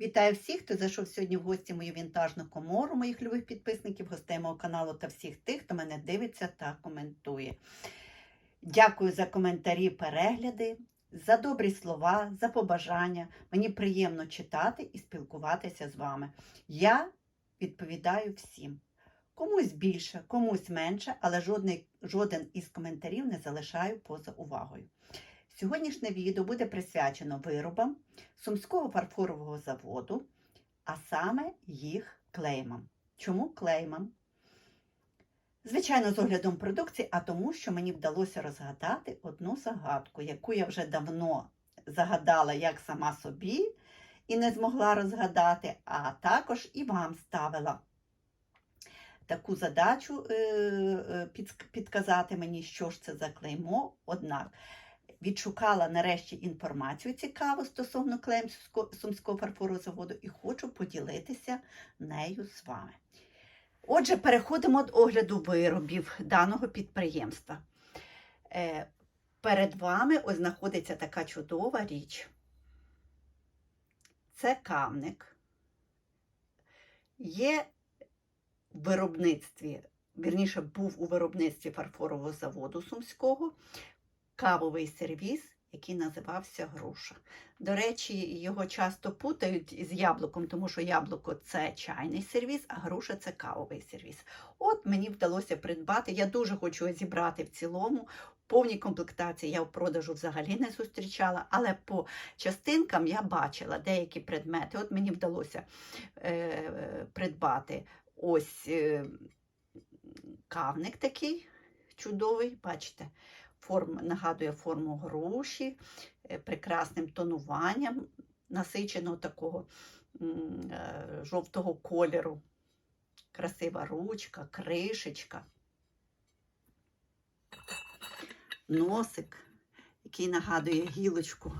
Вітаю всіх, хто зайшов сьогодні в гості мою вінтажну комору, моїх любих підписників, гостей мого каналу та всіх тих, хто мене дивиться та коментує. Дякую за коментарі, перегляди, за добрі слова, за побажання. Мені приємно читати і спілкуватися з вами. Я відповідаю всім. Комусь більше, комусь менше, але жодний, жоден із коментарів не залишаю поза увагою. Сьогоднішнє відео буде присвячено виробам Сумського фарфорового заводу, а саме їх клеймам. Чому клеймам? Звичайно, з оглядом продукції, а тому, що мені вдалося розгадати одну загадку, яку я вже давно загадала як сама собі і не змогла розгадати, а також і вам ставила таку задачу е, е, підказати мені, що ж це за клеймо. Однак відшукала нарешті інформацію цікаву стосовно клейм Сумсько- Сумського фарфорового заводу і хочу поділитися нею з вами. Отже, переходимо до огляду виробів даного підприємства. Е, Перед вами ось знаходиться така чудова річ. Це камник. Є в виробництві, вірніше, був у виробництві фарфорового заводу Сумського кавовий сервіс, який називався груша. До речі, його часто путають з яблуком, тому що яблуко це чайний сервіс, а груша це кавовий сервіс. От мені вдалося придбати. Я дуже хочу зібрати в цілому. Повній комплектації я в продажу взагалі не зустрічала, але по частинкам я бачила деякі предмети. От мені вдалося е, придбати ось е, кавник такий чудовий, бачите, форм, нагадує форму груші, е, прекрасним тонуванням, насиченого такого е, жовтого кольору. Красива ручка, кришечка, носик, який нагадує гілочку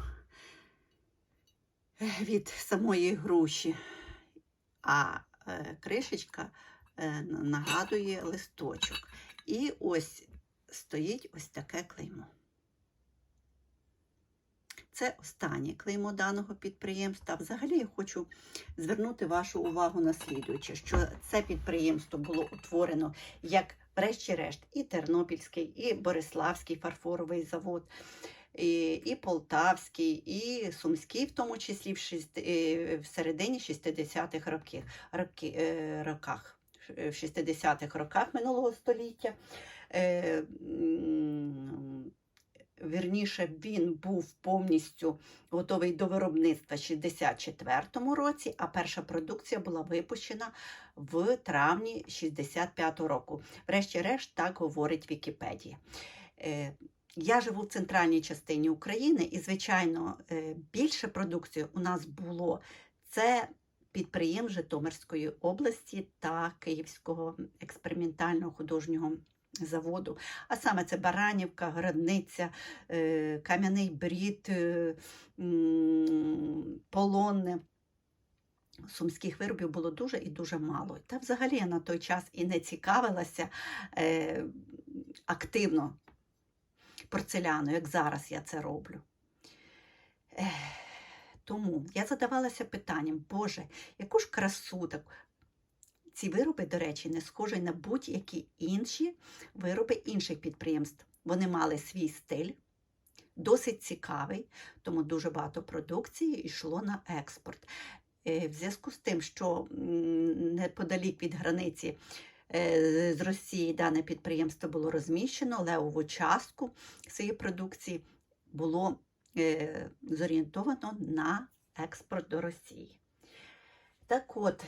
е, від самої груші, а кришечка нагадує листочок. І ось стоїть ось таке клеймо. Це останнє клеймо даного підприємства. Взагалі я хочу звернути вашу увагу на слідуюче, що це підприємство було утворено як, врешті-решт, і Тернопільський, і Бориславський фарфоровий завод, і, і Полтавський, і Сумський, в тому числі в, шість, е, в середині 60-х років, роки, е, роках, в 60-х роках минулого століття. Е, Вірніше, він був повністю готовий до виробництва в 64-му році, а перша продукція була випущена в травні 65-го року. Врешті-решт, так говорить Вікіпедія. Е, Я живу в центральній частині України, і, звичайно, е, більше продукції у нас було це підприємств Житомирської області та Київського експериментального художнього заводу. А саме це Баранівка, Городниця, е, Кам'яний Брід, е, Полонне. Сумських виробів було дуже і дуже мало. Та взагалі я на той час і не цікавилася е, активно порцеляною, як зараз я це роблю. Тому я задавалася питанням, Боже, яку ж красу таку. Ці вироби, до речі, не схожі на будь-які інші вироби інших підприємств. Вони мали свій стиль, досить цікавий, тому дуже багато продукції йшло на експорт. Е, В зв'язку з тим, що неподалік від границі е, з Росії дане підприємство було розміщено, левову частку цієї продукції було е, зорієнтовано на експорт до Росії. Так от,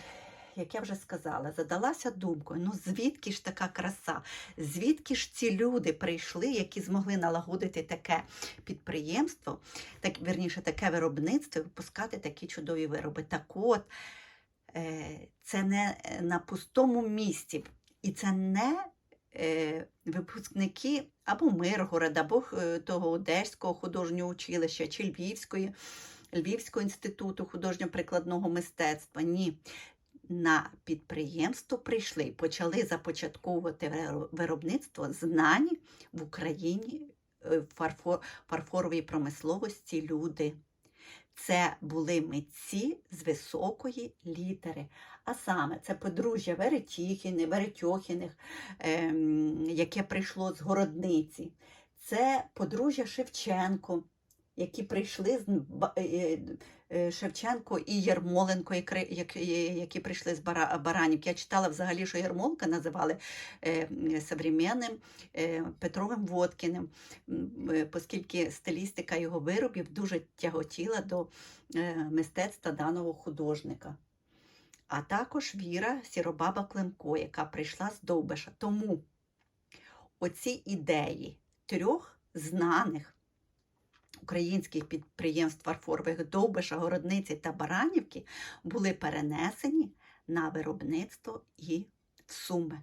як я вже сказала, задалася думкою, ну звідки ж така краса? Звідки ж ці люди прийшли, які змогли налагодити таке підприємство, так, вірніше, таке виробництво, випускати такі чудові вироби. Так от, е, це не на пустому місці, і це не е, випускники або Миргорода, або е, того Одеського художнього училища, чи Львівської, Львівського інституту художньо-прикладного мистецтва. Ні. На підприємство прийшли і почали започатковувати виробництво знані в Україні е, фарфор, фарфоровій промисловості люди. це були митці з високої літери. А саме це подружжя Веретіхіни, Веретьохіних, ем, яке прийшло з городниці. Це подружжя Шевченко, які прийшли з е, е, Шевченко і Єрмоленко, які, які, прийшли з Бара- Баранівки. Я читала взагалі, що Єрмоленка називали е, современним е, Петровим Водкіним, е, оскільки стилістика його виробів дуже тяготіла до е, мистецтва даного художника. А також Віра Сіробаба Климко, яка прийшла з Довбиша. Тому оці ідеї трьох знаних українських підприємств фарфорових Довбиша, Городниці та Баранівки були перенесені на виробництво і в Суми.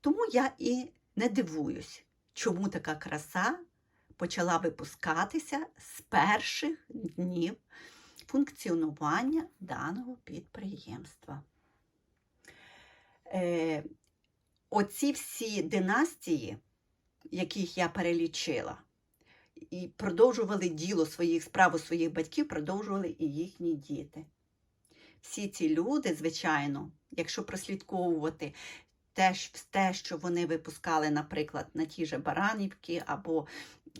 Тому я і не дивуюсь, чому така краса почала випускатися з перших днів функціонування даного підприємства. Е, оці всі династії, яких я перелічила, і продовжували діло своїх справу своїх батьків, продовжували і їхні діти. Всі ці люди, звичайно, якщо прослідковувати те, щ- те, що вони випускали, наприклад, на ті же Баранівки, або,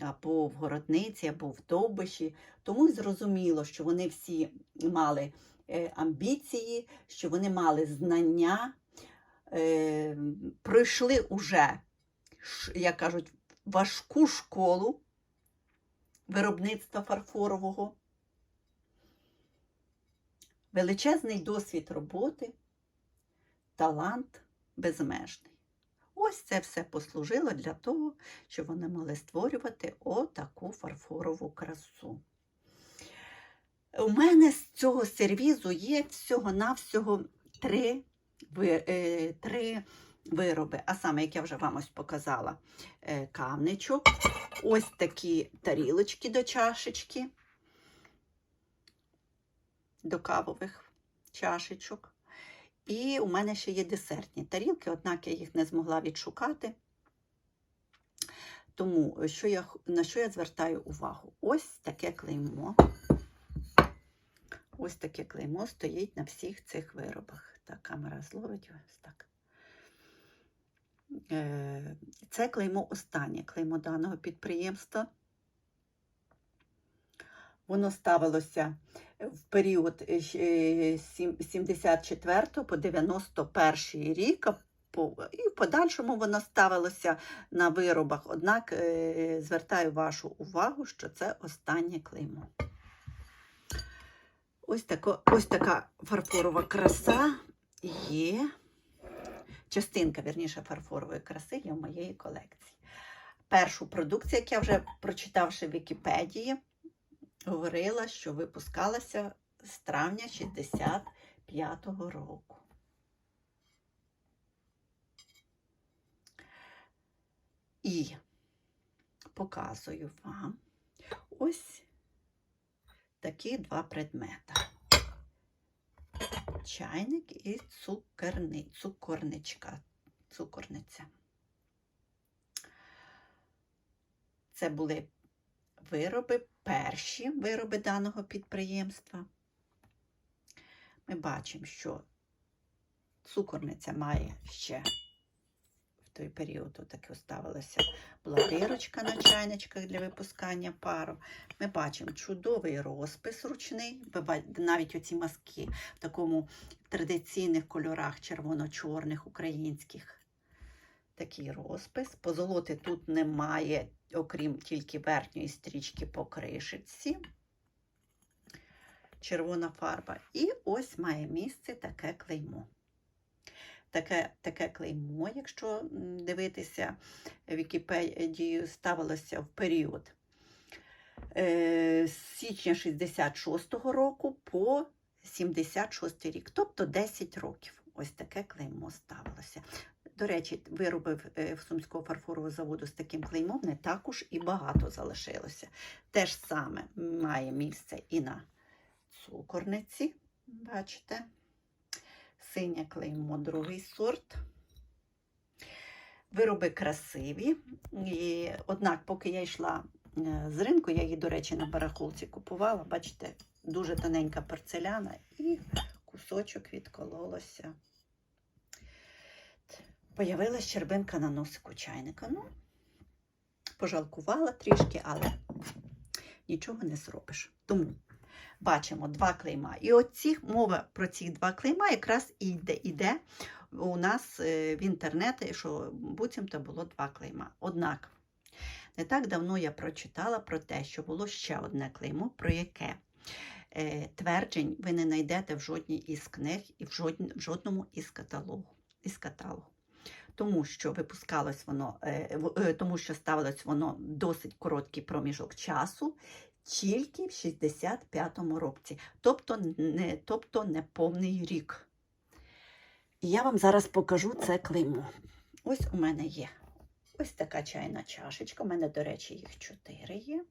або в Городниці, або в Довбиші, тому зрозуміло, що вони всі мали е, амбіції, що вони мали знання, е, пройшли уже, як кажуть, важку школу виробництва фарфорового, величезний досвід роботи, талант безмежний. Ось це все послужило для того, щоб вони могли створювати отаку фарфорову красу. У мене з цього сервізу є всього-навсього три, е, три вироби, а саме, як я вже вам ось показала, е, кавничок, ось такі тарілочки до чашечки, до кавових чашечок. І у мене ще є десертні тарілки, однак я їх не змогла відшукати. Тому що я, на що я звертаю увагу? Ось таке клеймо. Ось таке клеймо стоїть на всіх цих виробах. Так, камера зловить ось так. Е, Це клеймо останнє клеймо даного підприємства. Воно ставилося в період е, щ- е, сім- 74 по 91 рік, і в подальшому воно ставилося на виробах. Однак е, звертаю вашу увагу, що це останнє клеймо. Ось, тако, ось така фарфорова краса є. Частинка, вірніше, фарфорової краси є в моєї колекції. Першу продукцію, як я вже прочитавши в Вікіпедії, говорила, що випускалася з травня 65-го року. І показую вам ось такі два предмета. Чайник і цукерни, цукорничка, цукорниця. Це були вироби, перші вироби даного підприємства. Ми бачимо, що цукорниця має ще той період таки ставилася була дирочка на чайничках для випускання пару. Ми бачимо чудовий розпис ручний, навіть оці маски в такому традиційних кольорах червоно-чорних українських. Такий розпис. Позолоти тут немає, окрім тільки верхньої стрічки по кришечці. Червона фарба. І ось має місце таке клеймо. Таке, таке клеймо, якщо дивитися Вікіпедію, ставилося в період е, з січня 66-го року по 76 рік, тобто 10 років. Ось таке клеймо ставилося. До речі, виробів е, Сумського фарфорового заводу з таким клеймом не також і багато залишилося. Те ж саме має місце і на цукорниці, бачите, синє клеймо, другий сорт. Вироби красиві. І, однак, поки я йшла е, з ринку. Я її, до речі, на барахолці купувала. Бачите, дуже тоненька порцеляна і кусочок відкололося. Появилась щербинка на носику чайника. Ну, пожалкувала трішки, але нічого не зробиш. Тому бачимо два клейма. І оці мова про ці два клейма якраз і йде, у нас е, в інтернеті, що буцімто було два клейма. Однак, не так давно я прочитала про те, що було ще одне клеймо, про яке е, тверджень ви не знайдете в жодній із книг і в, жодному із каталогу. Із каталогу. Тому що випускалось воно, е, тому що ставилось воно досить короткий проміжок часу, тільки в 65-му році, тобто не, тобто не повний рік. І я вам зараз покажу це клеймо. Ось у мене є ось така чайна чашечка. У мене, до речі, їх чотири є.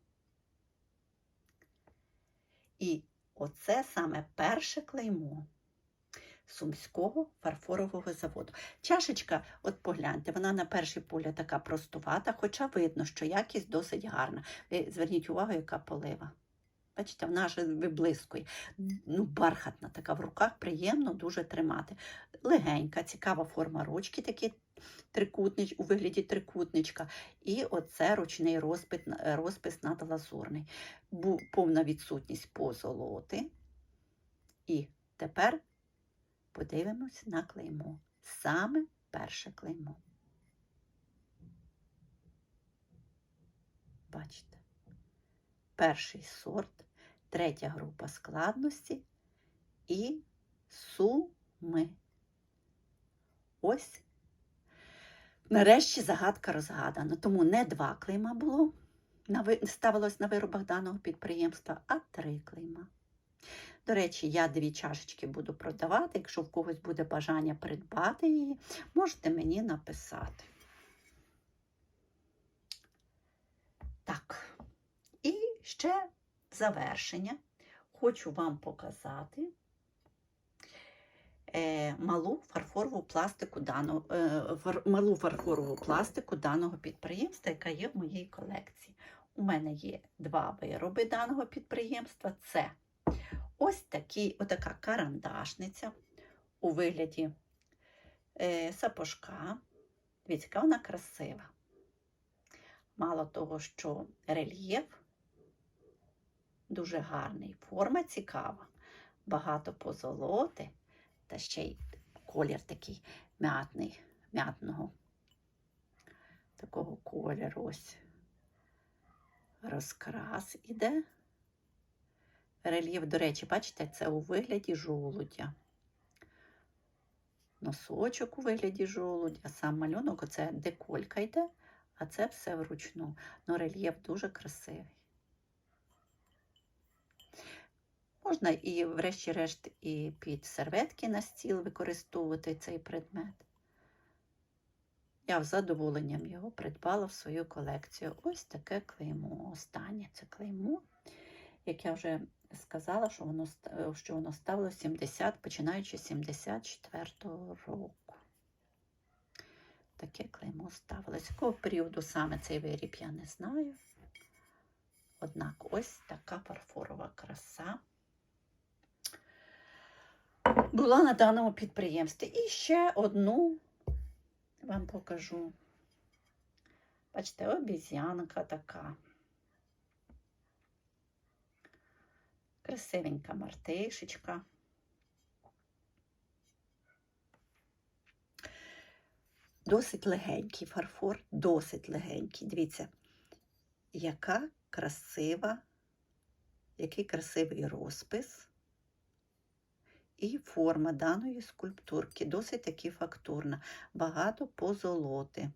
І оце саме перше клеймо Сумського фарфорового заводу. Чашечка, от погляньте, вона на перший погляд така простувата, хоча видно, що якість досить гарна. Ви зверніть увагу, яка полива. Бачите, вона ж виблискує. Ну, бархатна, така в руках приємно дуже тримати. Легенька, цікава форма ручки, такі трикутнич, у вигляді трикутничка. І оце ручний розпис, розпис надлазурний. Повна відсутність позолоти. І тепер подивимось на клеймо. Саме перше клеймо. Бачите? Перший сорт, третя група складності і суми. Ось. Нарешті загадка розгадана. Тому не два клейма було, ставилось на виробах даного підприємства, а три клейма. До речі, я дві чашечки буду продавати. Якщо в когось буде бажання придбати її, можете мені написати. Так. І ще завершення хочу вам показати е, малу фарфорову пластику даного, е, малу фарфорову пластику даного підприємства, яка є в моїй колекції. У мене є два вироби даного підприємства. Це ось такі, отака карандашниця у вигляді е, сапожка. Дивіться, яка вона красива. Мало того, що рельєф дуже гарний, форма цікава, багато позолоти, та ще й колір такий м'ятний, м'ятного такого кольору. Ось розкрас іде. Рельєф, до речі, бачите, це у вигляді жолудя. Носочок у вигляді жолудя, сам малюнок, оце деколька йде, а це все вручну. Ну, рельєф дуже красивий. Можна і, врешті-решт, і під серветки на стіл використовувати цей предмет. Я з задоволенням його придбала в свою колекцію. Ось таке клеймо. Останнє це клеймо, як я вже сказала, що воно, що воно ставило 70, починаючи з 74-го року. Таке клеймо ставилось. З якого періоду саме цей виріб, я не знаю. Однак ось така фарфорова краса була на даному підприємстві. І ще одну вам покажу. Бачите, обіз'янка така. Красивенька мартишечка. Досить легенький фарфор, досить легенький. Дивіться, яка красива, який красивий розпис і форма даної скульптурки. Досить таки фактурна, багато позолоти.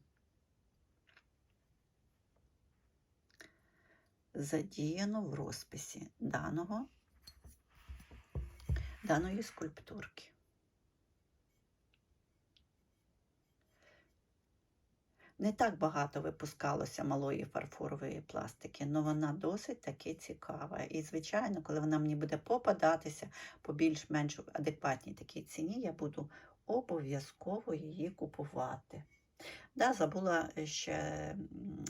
Задіяно в розписі даного, даної скульптурки. Не так багато випускалося малої фарфорової пластики, але вона досить таки цікава. І, звичайно, коли вона мені буде попадатися по більш-менш адекватній такій ціні, я буду обов'язково її купувати. Да, забула ще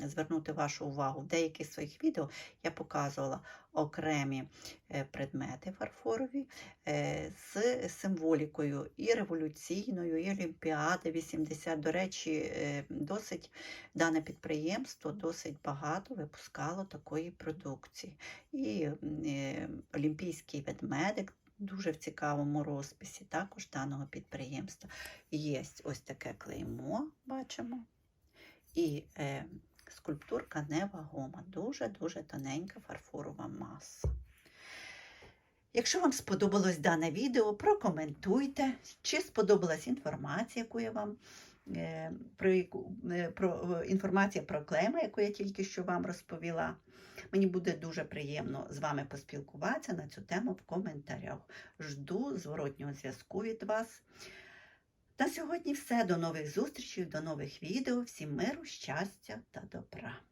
звернути вашу увагу. В деяких своїх відео я показувала окремі е, предмети фарфорові е, з символікою і революційною, і Олімпіади 80. До речі, е, досить дане підприємство досить багато випускало такої продукції. І е, олімпійський ведмедик. Дуже в цікавому розписі також даного підприємства. Є ось таке клеймо, бачимо. І е, скульптурка невагома, дуже-дуже тоненька фарфорова маса. Якщо вам сподобалось дане відео, прокоментуйте, чи сподобалась інформація, яку я вам про, яку- е, про е, інформація про клейма, яку я тільки що вам розповіла. Мені буде дуже приємно з вами поспілкуватися на цю тему в коментарях. Жду зворотнього зв'язку від вас. На сьогодні все. До нових зустрічей, до нових відео. Всім миру, щастя та добра.